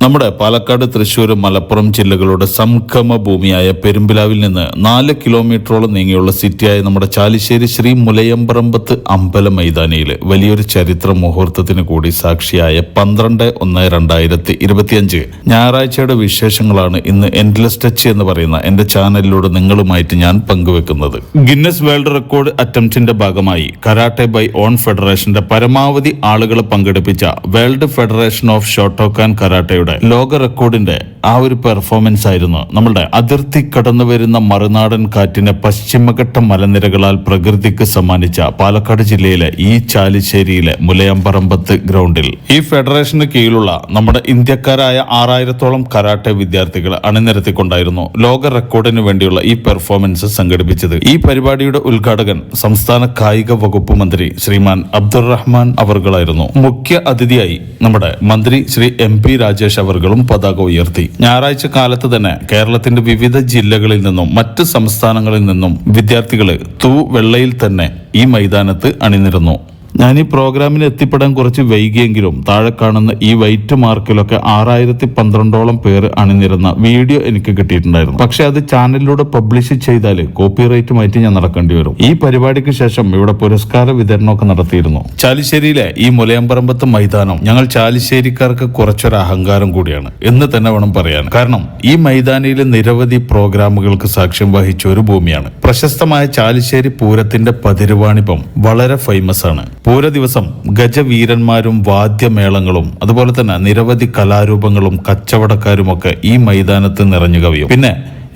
നമ്മുടെ പാലക്കാട് തൃശൂർ മലപ്പുറം ജില്ലകളുടെ സംഗമ ഭൂമിയായ പെരുമ്പിലാവിൽ നിന്ന് നാല് കിലോമീറ്ററോളം നീങ്ങിയുള്ള സിറ്റിയായ നമ്മുടെ ചാലിശ്ശേരി ശ്രീ മുലയമ്പറമ്പത്ത് അമ്പല മൈതാനിയിൽ വലിയൊരു ചരിത്ര മുഹൂർത്തത്തിന് കൂടി സാക്ഷിയായ പന്ത്രണ്ട് ഒന്ന് രണ്ടായിരത്തി ഇരുപത്തിയഞ്ച്. ഞായറാഴ്ചയുടെ വിശേഷങ്ങളാണ് ഇന്ന് എൻഡ്ലെസ് ടച്ച് എന്ന് പറയുന്ന എന്റെ ചാനലിലൂടെ നിങ്ങളുമായിട്ട് ഞാൻ പങ്കുവെക്കുന്നത്. ഗിന്നസ് വേൾഡ് റെക്കോർഡ് അറ്റംപ്റ്റിന്റെ ഭാഗമായി കരാട്ടെ ബൈ ഓൺ ഫെഡറേഷന്റെ പരമാവധി ആളുകളെ പങ്കെടുപ്പിച്ച വേൾഡ് ഫെഡറേഷൻ ഓഫ് ഷോട്ടോക്കാൻ കരാട്ടയുടെ ലോക റെക്കോർഡിന്റെ ആ ഒരു പെർഫോമൻസ് ആയിരുന്നു നമ്മളുടെ അതിർത്തി കടന്നു വരുന്ന മറുനാടൻ കാറ്റിനെ പശ്ചിമഘട്ട മലനിരകളാൽ പ്രകൃതിക്ക് സമ്മാനിച്ച പാലക്കാട് ജില്ലയിലെ ഈ ചാലിശ്ശേരിയിലെ മുലയമ്പറമ്പത്ത് ഗ്രൗണ്ടിൽ. ഈ ഫെഡറേഷന് കീഴിലുള്ള നമ്മുടെ ഇന്ത്യക്കാരായ ആറായിരത്തോളം കരാട്ടെ വിദ്യാർത്ഥികൾ അണിനിരത്തിക്കൊണ്ടായിരുന്നു ലോക റെക്കോർഡിന് വേണ്ടിയുള്ള ഈ പെർഫോമൻസ് സംഘടിപ്പിച്ചത്. ഈ പരിപാടിയുടെ ഉദ്ഘാടകൻ സംസ്ഥാന കായിക വകുപ്പ് മന്ത്രി ശ്രീമാൻ അബ്ദുറഹ്മാൻ അവർകളായിരുന്നു. മുഖ്യ അതിഥിയായി നമ്മുടെ മന്ത്രി ശ്രീ എം പി രാജേഷ് അവർകളും പതാക ഉയർത്തി. ഞായറാഴ്ച കാലത്ത് തന്നെ കേരളത്തിന്റെ വിവിധ ജില്ലകളിൽ നിന്നും മറ്റ് സംസ്ഥാനങ്ങളിൽ നിന്നും വിദ്യാർത്ഥികളെ തൂ വെള്ളയിൽ തന്നെ ഈ മൈതാനത്ത് അണിനിരന്നു. ഞാൻ ഈ പ്രോഗ്രാമിന് എത്തിപ്പെടാൻ കുറച്ച് വൈകിയെങ്കിലും താഴെ കാണുന്ന ഈ വൈറ്റ് മാർക്കിലൊക്കെ ആറായിരത്തി പന്ത്രണ്ടോളം പേർ അണിനിരുന്ന വീഡിയോ എനിക്ക് കിട്ടിയിട്ടുണ്ടായിരുന്നു. പക്ഷെ അത് ചാനലിലൂടെ പബ്ലിഷ് ചെയ്താൽ കോപ്പിറൈറ്റുമായിട്ട് ഞാൻ നടക്കേണ്ടി വരും. ഈ പരിപാടിക്ക് ശേഷം ഇവിടെ പുരസ്കാര വിതരണമൊക്കെ നടത്തിയിരുന്നു. ചാലിശ്ശേരിയിലെ ഈ മുലയമ്പറമ്പത്ത് മൈതാനം ഞങ്ങൾ ചാലിശ്ശേരിക്കാർക്ക് കുറച്ചൊരു അഹങ്കാരം കൂടിയാണ്. എന്ന് തന്നെ വേണം പറയാൻ. കാരണം ഈ മൈതാനിയിലെ നിരവധി പ്രോഗ്രാമുകൾക്ക് സാക്ഷ്യം വഹിച്ച ഒരു ഭൂമിയാണ്. പ്രശസ്തമായ ചാലിശ്ശേരി പൂരത്തിന്റെ പതിരുവാണിപ്പം വളരെ ഫേമസ് ആണ്. പൂര ദിവസം ഗജവീരന്മാരും വാദ്യമേളങ്ങളും അതുപോലെ തന്നെ നിരവധി കലാരൂപങ്ങളും കച്ചവടക്കാരുമൊക്കെ ഈ മൈതാനത്ത് നിറഞ്ഞു കവിയും. പിന്നെ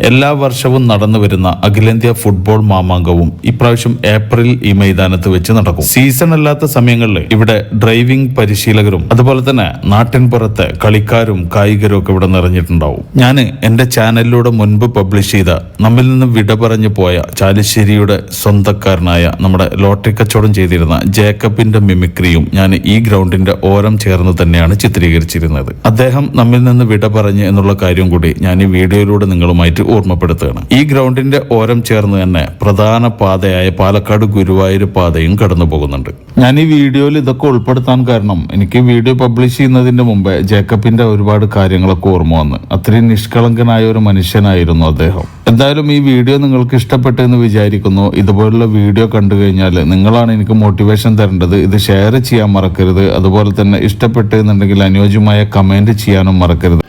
എല്ലാ വർഷവും നടന്നു വരുന്ന അഖിലേന്ത്യാ ഫുട്ബോൾ മാമാങ്കവും ഇപ്രാവശ്യം ഏപ്രിൽ ഈ മൈതാനത്ത് വെച്ച് നടക്കും. സീസൺ അല്ലാത്ത സമയങ്ങളിൽ ഇവിടെ ഡ്രൈവിംഗ് പരിശീലകരും അതുപോലെ തന്നെ നാട്ടിൻപുറത്ത് കളിക്കാരും കായികരും ഒക്കെ ഇവിടെ നിറഞ്ഞിട്ടുണ്ടാവും. ഞാൻ എന്റെ ചാനലിലൂടെ മുൻപ് പബ്ലിഷ് ചെയ്ത നമ്മിൽ നിന്ന് വിട പറഞ്ഞു പോയ ചാലിശ്ശേരിയുടെ സ്വന്തക്കാരനായ നമ്മുടെ ലോട്ടറി കച്ചവടം ചെയ്തിരുന്ന ജേക്കബിന്റെ മിമിക്രിയും ഞാൻ ഈ ഗ്രൗണ്ടിന്റെ ഓരം ചേർന്ന് തന്നെയാണ് ചിത്രീകരിച്ചിരുന്നത്. അദ്ദേഹം നമ്മിൽ നിന്ന് വിട എന്നുള്ള കാര്യം കൂടി ഞാൻ ഈ വീഡിയോയിലൂടെ നിങ്ങളുമായിട്ട് ഓർമ്മപ്പെടുത്തുകയാണ്. ഈ ഗ്രൗണ്ടിന്റെ ഓരം ചേർന്ന് തന്നെ പ്രധാന പാതയായ പാലക്കാട് ഗുരുവായൂർ പാതയും കടന്നു പോകുന്നുണ്ട്. ഞാൻ ഈ വീഡിയോയിൽ ഇതൊക്കെ ഉൾപ്പെടുത്താൻ കാരണം എനിക്ക് വീഡിയോ പബ്ലിഷ് ചെയ്യുന്നതിന്റെ മുമ്പേ ജേക്കബിന്റെ ഒരുപാട് കാര്യങ്ങളൊക്കെ ഓർമ്മ വന്ന്. അത്രയും നിഷ്കളങ്കനായ ഒരു മനുഷ്യനായിരുന്നു അദ്ദേഹം. എന്തായാലും ഈ വീഡിയോ നിങ്ങൾക്ക് ഇഷ്ടപ്പെട്ടു എന്ന് വിചാരിക്കുന്നു. ഇതുപോലുള്ള വീഡിയോ കണ്ടു കഴിഞ്ഞാൽ നിങ്ങളാണ് എനിക്ക് മോട്ടിവേഷൻ തരേണ്ടത്. ഇത് ഷെയർ ചെയ്യാൻ മറക്കരുത്. അതുപോലെ തന്നെ ഇഷ്ടപ്പെട്ടു എന്നുണ്ടെങ്കിൽ അനുയോജ്യമായ കമന്റ് ചെയ്യാനും മറക്കരുത്.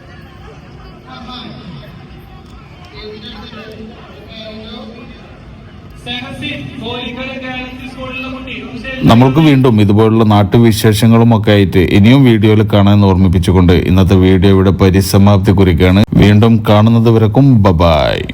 നമ്മൾക്ക് വീണ്ടും ഇതുപോലുള്ള നാട്ടുവിശേഷങ്ങളും ഒക്കെ ആയിട്ട് ഇനിയും വീഡിയോയിൽ കാണാൻ ഓർമ്മിപ്പിച്ചുകൊണ്ട് ഇന്നത്തെ വീഡിയോ ഇവിടെ പരിസമാപ്തി കുറിക്കുകയാണ്. വീണ്ടും കാണുന്നത് വരക്കും ബബായ്